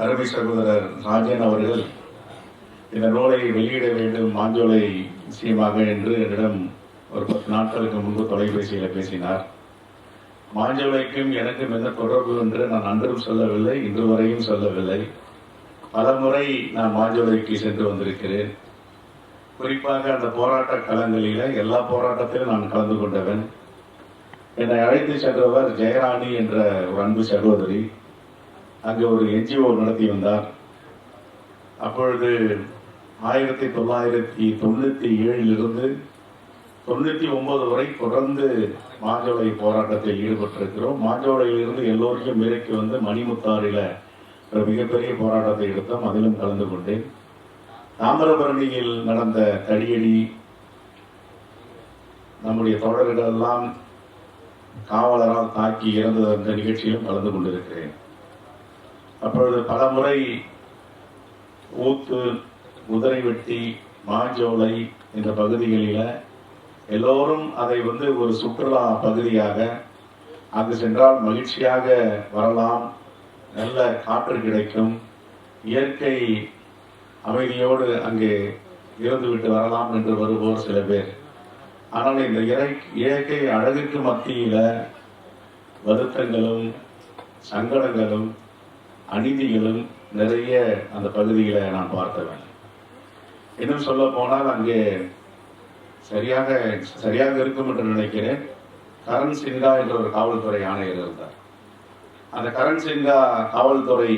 அருமை சகோதரர் ராஜன் அவர்கள் இந்த நூலை வெளியிட வேண்டும் மாஞ்சோலை விஷயமாக என்று என்னிடம் ஒரு பத்து நாட்களுக்கு முன்பு தொலைபேசியில் பேசினார். மாஞ்சோலைக்கும் எனக்கும் எந்த தொடர்பு என்று நான் அன்றும் சொல்லவில்லை இன்று வரையும் சொல்லவில்லை. பல முறை நான் மாஞ்சோலைக்கு சென்று வந்திருக்கிறேன். குறிப்பாக அந்த போராட்ட களங்களில் எல்லா போராட்டத்திலும் நான் கலந்து கொண்டவன். என்னை அழைத்து சென்றவர் ஜெயராணி என்ற ஒரு அன்பு சகோதரி. அங்கே ஒரு என்ஜிஓ நடத்தி வந்தார். அப்பொழுது ஆயிரத்தி தொள்ளாயிரத்தி தொண்ணூற்றி ஏழிலிருந்து தொண்ணூற்றி ஒன்பது வரை தொடர்ந்து மாஞ்சோலை போராட்டத்தில் ஈடுபட்டிருக்கிறோம். மாஞ்சோலையிலிருந்து எல்லோருக்கும் இறக்கி வந்து மணிமுத்தாறில ஒரு மிகப்பெரிய போராட்டத்தை எடுத்தோம். அதிலும் கலந்து கொண்டேன். தாமிரபரணியில் நடந்த தடியடி நம்முடைய தோழர்கள் எல்லாம் காவலரால் தாக்கி இறந்த அந்த நிகழ்ச்சியிலும் கலந்து கொண்டிருக்கிறேன். அப்பொழுது பல முறை ஊத்து குதிரைவெட்டி மாஞ்சோலை என்ற பகுதிகளில் எல்லோரும் அதை வந்து ஒரு சுற்றுலா பகுதியாக அங்கு சென்றால் மகிழ்ச்சியாக வரலாம். நல்ல காற்று கிடைக்கும். இயற்கை அமைதியோடு அங்கே இருந்துவிட்டு வரலாம் என்று வருவோர் சில பேர். ஆனால் இந்த இறை இயற்கை அழகுக்கு மத்தியில் வருத்தங்களும் சங்கடங்களும் அநீதிகளும் நிறைய அந்த பகுதிகளை நான் பார்த்தவன் இன்னும் சொல்ல போனால் அங்கே சரியாக சரியாக இருக்கும் என்று நினைக்கிறேன். கரண் சின்ஹா என்ற ஒரு காவல்துறை ஆணையர் இருந்தார். அந்த கரண் சின்ஹா காவல்துறை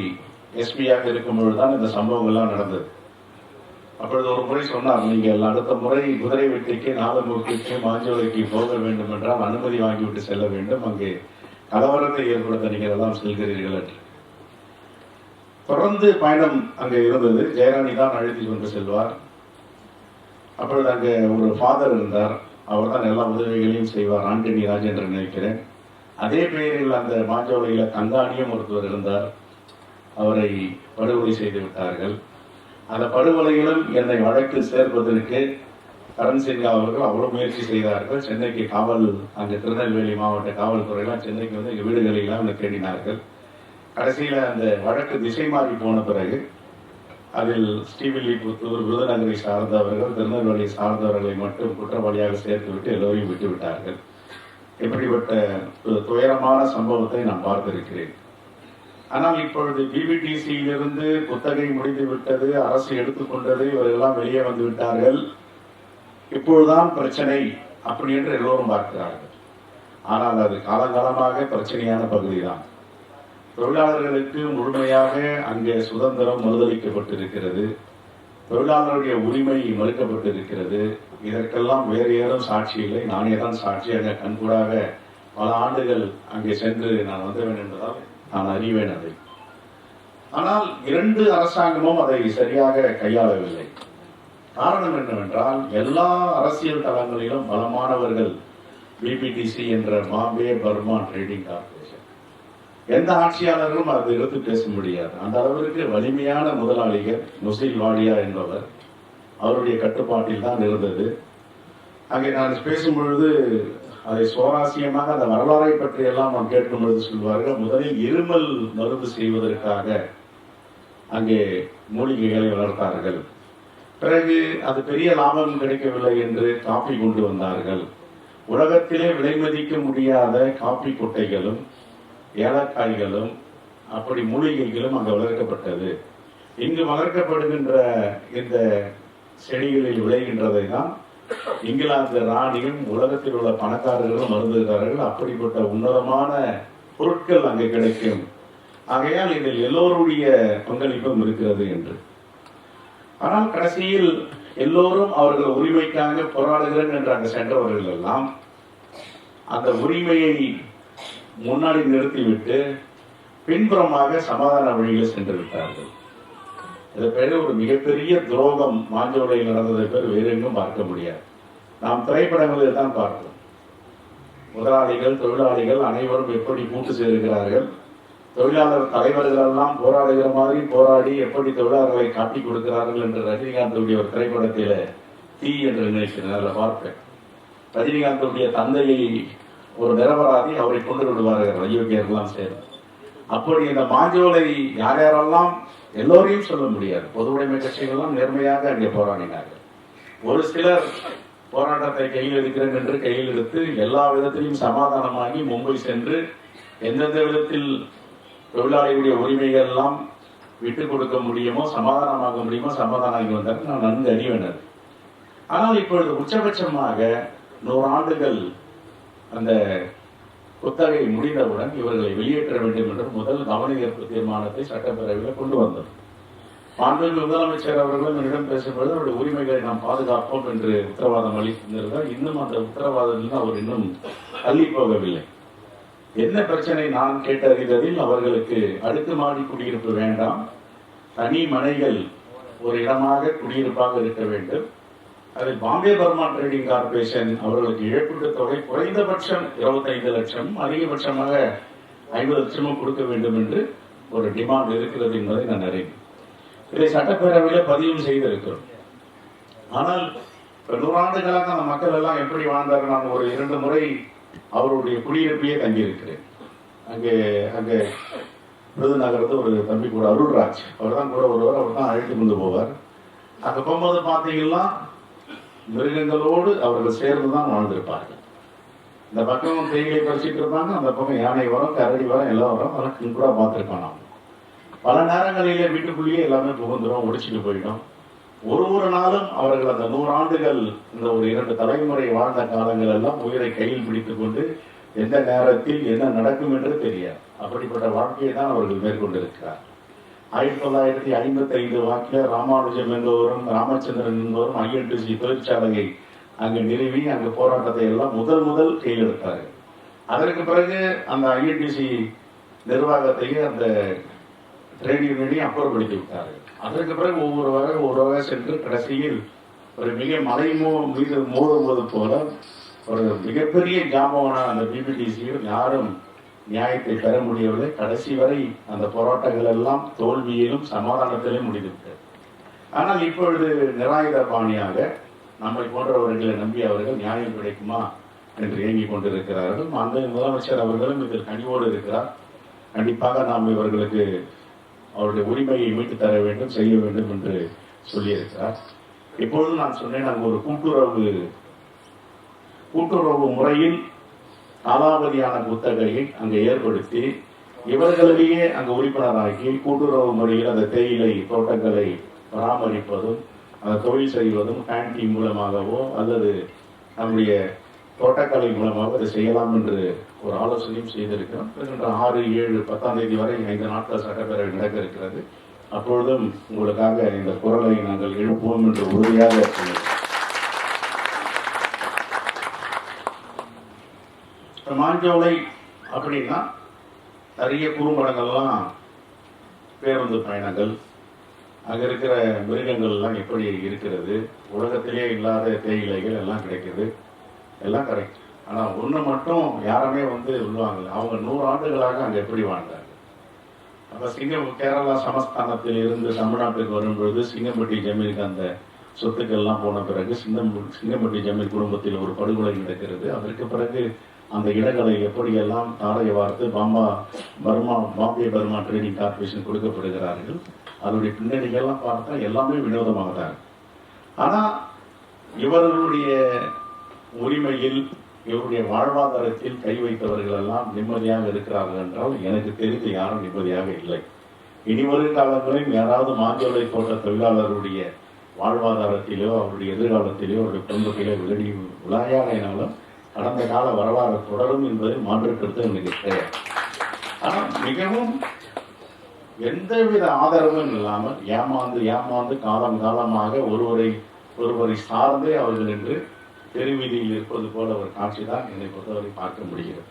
எஸ்பியாக இருக்கும் பொழுதுதான் இந்த சம்பவங்கள்லாம் நடந்தது. அப்பொழுது ஒரு முறை சொன்னார் நீங்கள் அடுத்த முறை குதிரை வெட்டிக்கு நாதமூர்த்திக்கு மாஞ்சோலைக்கு போக வேண்டும் என்றால் அனுமதி வாங்கிவிட்டு செல்ல வேண்டும். அங்கே கலவரத்தை ஏற்படுத்த நீங்கள் எல்லாம் செல்கிறீர்கள் என்று. தொடர்ந்து பயணம் அங்கே இருந்தது. ஜெயராணி தான் அழைத்து கொண்டு செல்வார். அப்பொழுது அங்கே ஒரு ஃபாதர் இருந்தார். அவர் தான் எல்லா உதவிகளையும் செய்வார். ஆண்டனி ராஜேந்திரன் நினைக்கிறேன். அதே பெயரில் அந்த மாஞ்சோலையில் கங்காணியும் ஒருத்தவர் இருந்தார். அவரை படுகொலை செய்து விட்டார்கள். அந்த படுகொலையிலும் என்னை வழக்கு சேர்ப்பதற்கு கரண் சின்ஹா அவர்கள் அவ்வளோ முயற்சி செய்தார்கள். சென்னைக்கு காவல் அங்கே திருநெல்வேலி மாவட்ட காவல்துறையெல்லாம் சென்னைக்கு வந்து எங்கள் வீடுகளெல்லாம் வந்து தேடினார்கள். கடைசியில் அந்த வழக்கு திசை மாறி போன பிறகு அதில் ஸ்ரீவில்லிபுத்தூர் விருதுநகரை சார்ந்தவர்கள் திருநெல்வேலி சார்ந்தவர்களை மட்டும் குற்றவாளியாக சேர்த்துவிட்டு எல்லோரையும் விட்டு விட்டார்கள் இப்படிப்பட்ட துயரமான சம்பவத்தை நான் பார்த்திருக்கிறேன். ஆனால் இப்பொழுது பிபிடிசியிலிருந்து குத்தகை முடிந்து விட்டது அரசு எடுத்துக்கொண்டது இவரெல்லாம் வெளியே வந்து விட்டார்கள். இப்பொழுதுதான் பிரச்சனை அப்படி என்று எல்லோரும் பார்க்கிறார்கள். ஆனால் அது காலங்காலமாக பிரச்சனையான பகுதிதான். தொழிலாளர்களுக்கு முழுமையாக அங்கே சுதந்திரம் மறுதளிக்கப்பட்டிருக்கிறது. தொழிலாளருடைய உரிமை மறுக்கப்பட்டிருக்கிறது. இதற்கெல்லாம் வேறு யாரும் சாட்சி இல்லை. நானே தான் சாட்சியாக கண்கூடாக பல ஆண்டுகள் அங்கே சென்று நான் வந்தவேன் என்பதால் நான் அறிவேன் அதை. ஆனால் இரண்டு அரசாங்கமும் அதை சரியாக கையாளவில்லை. காரணம் என்னவென்றால் எல்லா அரசியல் தளங்களிலும் பலமானவர்கள் பிபிடிசி என்ற பாம்பே பர்மா ட்ரேடிங் கார்பரேஷன் எந்த ஆட்சியாளர்களும் அதை எடுத்து பேச முடியாது. அந்த அளவிற்கு வலிமையான முதலாளிகள் முசில் வாடியா என்பவர் அவருடைய கட்டுப்பாட்டில் தான் இருந்தது. அங்கே நான் பேசும்பொழுது அதை சுவாரஸ்யமாக அந்த வரலாறை பற்றி எல்லாம் நாம் கேட்கும் பொழுது சொல்வார்கள் முதலில் இருமல் மருந்து செய்வதற்காக அங்கே மூலிகைகளை வளர்த்தார்கள். பிறகு அது பெரிய லாபம் கிடைக்கவில்லை என்று காப்பி கொண்டு வந்தார்கள். உலகத்திலே விலை மதிக்க முடியாத காப்பி கொட்டைகளும் ஏலக்காய்களும் அப்படி மூலிகைகளும் அங்கு வளர்க்கப்பட்டது. இங்கு வளர்க்கப்படுகின்ற இந்த செடிகளில் விளைகின்றதை தான் இங்கிலாந்து ராணியும் உலகத்தில் உள்ள பணக்காரர்களும் மருந்துகிறார்கள் அப்படிப்பட்ட உன்னதமான பொருட்கள் அங்கே கிடைக்கும். ஆகையால் இதில் எல்லோருடைய பங்களிப்பும் இருக்கிறது என்று. ஆனால் கடைசியில் எல்லோரும் அவர்கள் உரிமைக்காக போராடுகிறேன் என்று அங்கு சென்றவர்கள் எல்லாம் அந்த உரிமையை முன்னாடி நிறுத்திவிட்டு பின்புறமாக சமாதான வழியில் சென்று விட்டார்கள். இதை பேர் ஒரு மிகப்பெரிய துரோகம் மாஞ்சோலையில் நடந்ததை பேர் வேறு எங்கும் பார்க்க முடியாது. நாம் திரைப்படங்களில் தான் பார்க்கிறோம் முதலாளிகள் தொழிலாளிகள் அனைவரும் எப்படி கூட்டு சேர்கிறார்கள்? தொழிலாளர் தலைவர்கள் எல்லாம் போராடுகிற மாதிரி போராடி எப்படி தொழிலாளர்களை காட்டி கொடுக்கிறார்கள் என்று ரஜினிகாந்துடைய ஒரு திரைப்படத்தில் தீ என்று நினைக்கிறேன் அதில் பார்ப்பேன். ரஜினிகாந்துடைய தந்தையை ஒரு நிரபராதி அவரை கொண்டு விடுவார்கள் அயோக்கியர்கள்லாம் சேர்ந்து அப்படி இந்த மாஞ்சோலை யார் யாரெல்லாம் எல்லோரையும் சொல்ல முடியாது. பொது உடைமை கட்சிகள்லாம் நேர்மையாக அங்கே போராடினார்கள். ஒரு சிலர் போராட்டத்தை கையில் எடுக்கிறேன் என்று கையில் எடுத்து எல்லா விதத்திலையும் சமாதானமாகி மும்பை சென்று எந்தெந்த விதத்தில் தொழிலாளிகளுடைய உரிமைகள் எல்லாம் விட்டு கொடுக்க முடியுமோ சமாதானமாக முடியுமோ சமாதானம் வந்தார்கள். நான் நன்கு அறிவேனர் ஆனால் இப்பொழுது உச்சபட்சமாக நூறு ஆண்டுகள் அந்த குத்தகை முடிந்தவுடன் இவர்களை வெளியேற்ற வேண்டும் என்று முதல் கவனஈர்ப்பு தீர்மானத்தை சட்டப்பேரவையில் கொண்டு வந்தது மாண்புமிகு முதலமைச்சர் அவர்கள் என்னிடம் பேசும்பொழுது அவருடைய உரிமைகளை நாம் பாதுகாப்போம் என்று உத்தரவாதம் அளித்திருந்தார் இன்னும் அந்த உத்தரவாதத்தில் அவர் இன்னும் தள்ளி போகவில்லை. என்ன பிரச்சனை நான் கேட்டறிந்ததில் அவர்களுக்கு அடுக்குமாடி குடியிருப்பு வேண்டாம். தனி மனைகள் ஒரு இடமாக குடியிருப்பாக இருக்க வேண்டும். அது பாம்பே பர்மா ட்ரேடிங் கார்பரேஷன் அவர்களுக்கு இழப்பீட்டு தொகை குறைந்தபட்சம் இருபத்தைந்து லட்சம் அதிகபட்சமாக ஐம்பது லட்சமும் கொடுக்க வேண்டும் என்று ஒரு டிமாண்ட் இருக்கிறது என்பதை நான் அறிவேன். இதை சட்டப்பேரவையில் பதிவும் செய்திருக்கிறோம். ஆனால் இப்ப நூறாண்டுகளாக அந்த மக்கள் எல்லாம் எப்படி வாழ்ந்தார்கள்? நான் ஒரு இரண்டு முறை அவருடைய குடியிருப்பையே தங்கியிருக்கிறேன். அங்கே அங்கே விருதுநகரத்து ஒரு தம்பி கூட அருள்ராஜ். அவர் தான் கூட ஒருவர் அவர் தான் அழைத்து கொண்டு போவார். அங்கே போகும்போது பார்த்தீங்கன்னா மிருகங்களோடு அவர்கள் சேர்ந்து தான் வாழ்ந்திருப்பார்கள். இந்த பக்கம் தேயிலை பறிச்சுட்டு இருப்பாங்க அந்த பக்கம் யானை வரும் கரடி வரும் எல்லாம் வரும் அதெல்லாம் கூட பார்த்துருப்பான் நாம். பல நேரங்களிலே வீட்டுக்குள்ளேயே எல்லாமே புகுந்துடும் ஒடிச்சிட்டு போயிடும். ஒரு ஒரு நாளும் அவர்கள் அந்த நூறு ஆண்டுகள் இந்த ஒரு இரண்டு தலைமுறை வாழ்ந்த காலங்கள் எல்லாம் உயிரை கையில் பிடித்துக் கொண்டு எந்த நேரத்தில் என்ன நடக்கும் என்று தெரியாது. அப்படிப்பட்ட வாழ்க்கையை தான் அவர்கள் மேற்கொண்டிருக்கிறார் ஆயிரத்தி தொள்ளாயிரத்தி ஐம்பத்தி ஐந்து வாக்கில் ராமானுஜம் என்பவரும் ராமச்சந்திரன் என்பவரும் ஐஎன்டிசி தொழிற்சாலையை அங்கு நிறுவி அங்கு போராட்டத்தை எல்லாம் முதல் முதல் கையெழுத்தார் அதற்கு பிறகு அந்த ஐஎன்டிசி நிர்வாகத்தையே அந்த ட்ரேட் யூனியனையும் அப்புறப்படுத்தி விட்டார். அதற்கு பிறகு ஒவ்வொரு வகை ஒரு வகை சென்று கடைசியில் ஒரு மிக மலை மோ மீது மூடும்போது போல ஒரு மிகப்பெரிய ஜாமமான அந்த பிபிடிசியில் யாரும் நியாயத்தை பெற முடியவில்லை. கடைசி வரை அந்த போராட்டங்கள் எல்லாம் தோல்வியிலும் சமாதானத்திலும் முடிந்துவிட்டது. ஆனால் இப்பொழுது நிராயுத பாணியாக நம்மை போன்றவர்களை நம்பி அவர்கள் நியாயம் கிடைக்குமா என்று இயங்கிக் கொண்டிருக்கிறார்கள். அந்த முதலமைச்சர் அவர்களும் இதில் கனிவோடு இருக்கிறார். கண்டிப்பாக நாம் இவர்களுக்கு அவருடைய உரிமையை மீட்டு தர வேண்டும் செய்ய வேண்டும் என்று சொல்லியிருக்கிறார். இப்பொழுது நான் சொன்னேன் அங்கு ஒரு கூட்டுறவு கூட்டுறவு முறையில் காலாவதியான குத்தகையை அங்கு ஏற்படுத்தி இவர்களையே அங்கு உறுப்பினராகி கூட்டுறவு முறையில் அந்த தேயிலை தோட்டங்களை பராமரிப்பதும் அந்த தொழில் செய்வதும் கேண்டீன் மூலமாகவோ அல்லது நம்முடைய தோட்டக்கலை மூலமாக அதை செய்யலாம் என்று ஒரு ஆலோசனையும் செய்திருக்கிறோம். வருகின்ற ஆறு ஏழு பத்தாம் தேதி வரை ஐந்து நாட்கள் சட்டப்பேரவை நடக்க இருக்கிறது. அப்பொழுதும் உங்களுக்காக இந்த குரலை நாங்கள் எழுப்புவோம் என்று உறுதியாக சொல்லுகிறோம் இப்ப மாஞ்சோலை அப்படின்னா நிறைய குறும்படங்கள்லாம் பேருந்து பயணங்கள் அங்கே இருக்கிற மிருகங்கள்லாம் எப்படி இருக்கிறது உலகத்திலே இல்லாத தேயிலைகள் எல்லாம் கிடைக்குது. எல்லாம் கரெக்ட் ஆனால் ஒன்று மட்டும் யாருமே வந்து சொல்லுவாங்கல்ல அவங்க நூறு ஆண்டுகளாக அங்கே எப்படி வாழ்ந்தாங்க? அப்போ சிங்கம் கேரளா சமஸ்தானத்தில் இருந்து தமிழ்நாட்டுக்கு வரும்பொழுது சிங்கம்பட்டி ஜமீனுக்கு அந்த சொத்துக்கள்லாம் போன பிறகு சிங்கம் சிங்கம்பட்டி ஜமீன் குடும்பத்தில் ஒரு படுகொலை நடக்கிறது. அதற்கு பிறகு அந்த இடங்களை எப்படியெல்லாம் தாரையை வார்த்து Bombay Burma Bombay Burma trading corporation கொடுக்கப்படுகிறார்கள் அதனுடைய பின்னணிகள்லாம் பார்த்தா எல்லாமே வினோதமாக தான் ஆனால் இவர்களுடைய உரிமையில் இவருடைய வாழ்வாதாரத்தில் கை வைத்தவர்கள் எல்லாம் நிம்மதியாக இருக்கிறார்கள் என்றால் எனக்கு தெரிந்து யாரும் நிம்மதியாக இல்லை. இனி வரும் காலங்களில் யாராவது மாஞ்சோலை தோட்ட தொழிலாளருடைய வாழ்வாதாரத்திலோ அவருடைய எதிர்காலத்திலோ அவருடைய குடும்பத்திலோ விளையாடினாலும் கடந்த கால வரலாறு தொடரும் என்பதை மாற்று கருத்து எனக்கு கிடையாது ஆனால் மிகவும் எந்தவித ஆதரவும் இல்லாமல் ஏமாந்து ஏமாந்து காலம் காலமாக ஒருவரை ஒருவரை சார்ந்தே அவர்கள் என்று தெருவீதியில் இருப்பது போல ஒரு காட்சி தான் என்னை பொறுத்தவரை பார்க்க முடிகிறது.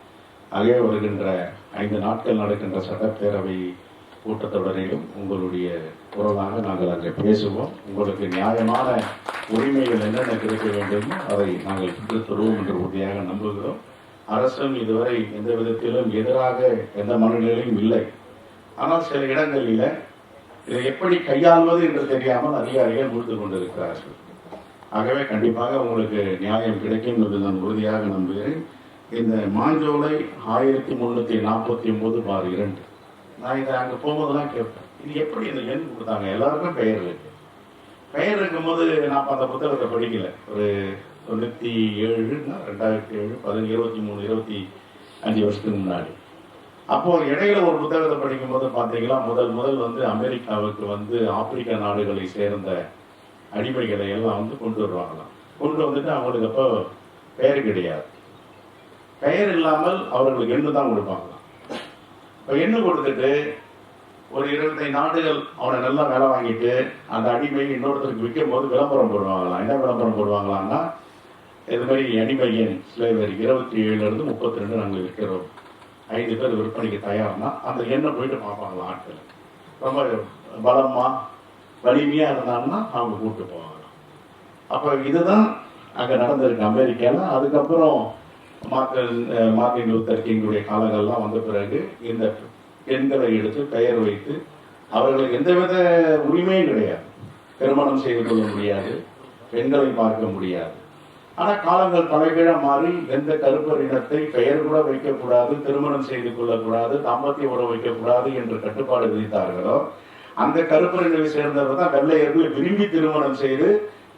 ஆகவே வருகின்ற ஐந்து நாட்கள் நடக்கின்ற சட்டப்பேரவை கூட்டத்தொடரிலும் உங்களுடைய குரலாக நாங்கள் அங்கே பேசுவோம். உங்களுக்கு நியாயமான உரிமைகள் என்னென்ன கிடைக்க வேண்டுமோ அதை நாங்கள் பெற்றுத் தருவோம் என்று உறுதியாக நம்புகிறோம். அரசும் இதுவரை எந்த விதத்திலும் எதிராக எந்த மனநிலையும் இல்லை. ஆனால் சில இடங்களில் இதை எப்படி கையாள்வது என்று தெரியாமல் அதிகாரிகள் முடித்து கொண்டிருக்கிறார்கள். ஆகவே கண்டிப்பாக உங்களுக்கு நியாயம் கிடைக்கும் என்று நான் உறுதியாக நம்புகிறேன். இந்த மாஞ்சோலை ஆயிரத்தி முன்னூற்றி நாற்பத்தி ஒன்பது பார் இரண்டு. நான் இதை அங்கே போகும்போதெல்லாம் கேட்பேன். இது எப்படி இந்த எண் கொடுத்தாங்க? எல்லாருக்கும் பெயர் இருக்கு. பெயர் இருக்கும்போது நான் அப்ப அந்த புத்தகத்தை படிக்கல. ஒரு தொண்ணூற்றி ஏழுன்னா ரெண்டாயிரத்தி ஏழு பதினஞ்சு இருபத்தி மூணு இருபத்தி அஞ்சு வருஷத்துக்கு முன்னாடி. அப்போ இடையில ஒரு புத்தகத்தை படிக்கும்போது பார்த்தீங்கன்னா முதல் முதல் வந்து அமெரிக்காவுக்கு வந்து ஆப்பிரிக்க நாடுகளை சேர்ந்த அடிமைகளை எல்லாம் வந்து கொண்டு வருவாங்களாம். கொண்டு வந்துட்டு அவங்களுக்கு அப்போ பெயர் கிடையாது. பெயர் இல்லாமல் அவர்களுக்கு எண்ணு தான் கொடுப்பாங்களாம். எண்ணு கொடுத்துட்டு ஒரு இருபத்தைந்து நாடுகள் அவனை நல்லா வேலை வாங்கிட்டு அந்த அடிமை இன்னொருத்தருக்கு விற்கும் போது விளம்பரம் போடுவாங்களாம். என்ன விளம்பரம் போடுவாங்களான்னா இது மாதிரி அடிமையன் எண் இருபத்தி ஏழுல இருந்து முப்பத்தி ரெண்டு நாங்கள் விற்கிறோம். ஐந்து பேர் விற்பனைக்கு தயார்னா அந்த எண்ணை போயிட்டு பார்ப்பாங்களாம் ஆட்கள். ரொம்ப பலமா வலிமையா இருந்தாங்கன்னா அவங்க கூப்பிட்டு போவாங்களாம். அப்போ இதுதான் அங்க நடந்திருக்கு அமெரிக்கால. அதுக்கப்புறம் மார்ட்டின் அஹ், லூத்தர் கிங்குடைய காலங்கள்லாம் வந்த பிறகு இந்த பெண்களை எடுத்து பெயர் வைத்து அவர்களுக்கு எந்தவித உரிமையும் கிடையாது. திருமணம் செய்து கொள்ள முடியாது. பெண்களை பார்க்க முடியாது. ஆனால் காலங்கள் தலைகீழ மாறி எந்த கருப்பர் இனத்தை பெயர் கூட வைக்கக்கூடாது திருமணம் செய்து கொள்ளக்கூடாது தாம்பத்திய உறவு வைக்கக்கூடாது என்று கட்டுப்பாடு விதித்தார்களோ அந்த கருப்பர் இனவை சேர்ந்தவர் தான் வெள்ளையர்களை விரும்பி திருமணம் செய்து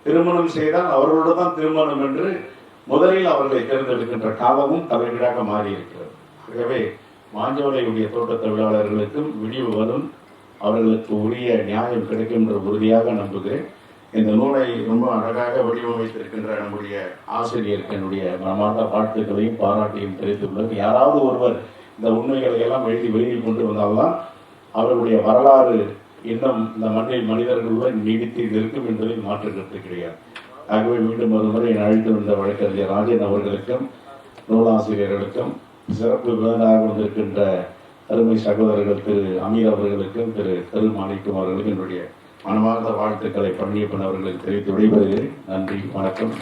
திருமணம் செய்தால் அவர்களோடு தான் திருமணம் என்று முதலில் அவர்களை தேர்ந்தெடுக்கின்ற காலமும் தலைகீழாக மாறி இருக்கிறது ஆகவே மாஞ்சோலையுடைய தோட்ட தொழிலாளர்களுக்கும் விடிவு வரும் அவர்களுக்கு உரிய நியாயம் கிடைக்கும் என்று உறுதியாக நம்புகிறேன். இந்த நூலை ரொம்ப அழகாக வடிவமைத்திருக்கின்ற நம்முடைய ஆசிரியருக்கு என்னுடைய மனமார்ந்த வாழ்த்துக்களையும் பாராட்டியும் தெரிவித்துள்ளது யாராவது ஒருவர் இந்த உண்மைகளை எல்லாம் எழுதி வெளியில் கொண்டு வந்தால்தான் அவர்களுடைய வரலாறு இன்னும் இந்த மண்ணில் மனிதர்களுடன் நீடித்து இருக்கும் என்பதில் மாற்று கருத்து கிடையாது. ஆகவே மீண்டும் ஒருமுறை என் அழைத்து வந்த வழக்கறிஞர் ராஜன் அவர்களுக்கும் நூலாசிரியர்களுக்கும் சிறப்பு விருதாக வந்திருக்கின்ற அருமை சகோதரர்கள் திரு அமீர் அவர்களுக்கும் திரு கருமாணிக்கம் அவர்களுக்கும் என்னுடைய மனமார்ந்த வாழ்த்துக்களை பழனியப்பன் அவர்களுக்கு தெரிவித்து விடைபெறுகிறேன். நன்றி வணக்கம்